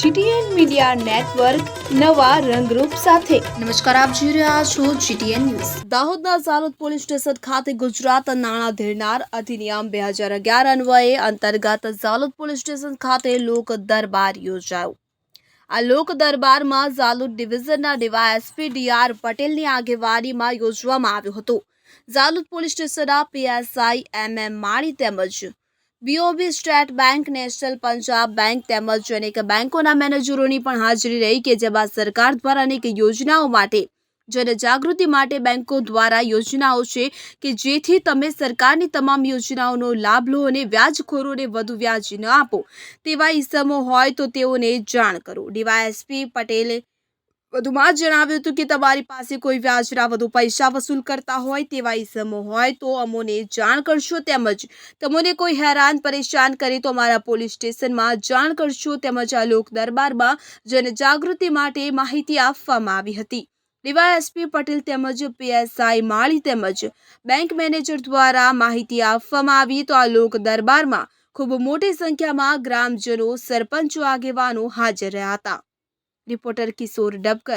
GTN media network નવા રંગરૂપ સાથે. નમસ્કાર, આપ જોઈ રહ્યા છો જીટીએન ન્યૂઝ. દાહોદના ઝાલોદ પોલીસ સ્ટેશન ખાતે ગુજરાત નાણાં ધીરનાર અધિનિયમ બે હજાર અગિયાર અન્વયે અંતર્ગત ઝાલોદ પોલીસ સ્ટેશન ખાતે લોક દરબાર યોજાયો. આ લોક દરબારમાં ઝાલોદ ડિવિઝનના ડીવાયએસપી ડીઆર પટેલની આગેવાનીમાં યોજવામાં આવ્યો હતો. ઝાલોદ પોલીસ સ્ટેશનના પીએસઆઈ એમ એમ માણી તેમજ BOB state bank national Punjab bank તેમજ અનેક બેંકોના મેનેજરોની પણ હાજરી રહી કે જેમાં સરકાર દ્વારા અનેક યોજનાઓ માટે જનજાગૃતિ માટે બેંકો દ્વારા યોજનાઓ છે કે જેથી તમે સરકારની તમામ યોજનાઓનો લાભ લો અને વ્યાજખોરોને વધુ વ્યાજ ન આપો. તેવા ઈસમો હોય તો તેઓને જાણ કરો. ડીવાયએસપી પટેલે વધુમાં જણાવ્યું હતું કે તમારી પાસે કોઈ વ્યાજના વધુ પૈસા વસૂલ કરતા હોય તેવા ઈસમો હોય તો અમોને જાણ કરશો તેમજ તમને કોઈ હેરાન પરેશાન કરે તો અમારા પોલીસ સ્ટેશનમાં જાણ કરશો તેમજ આ લોક દરબારમાં જનજાગૃતિ માટે માહિતી આપવામાં આવી હતી. ડીવાયએસપી પટેલ તેમજ પીએસઆઈ માળી તેમજ બેંક મેનેજર દ્વારા માહિતી આપવામાં આવી તો આ લોક દરબારમાં ખૂબ મોટી સંખ્યામાં ગ્રામજનો, સરપંચો, આગેવાનો હાજર રહ્યા હતા. રિપોર્ટર કિશોર ડબકર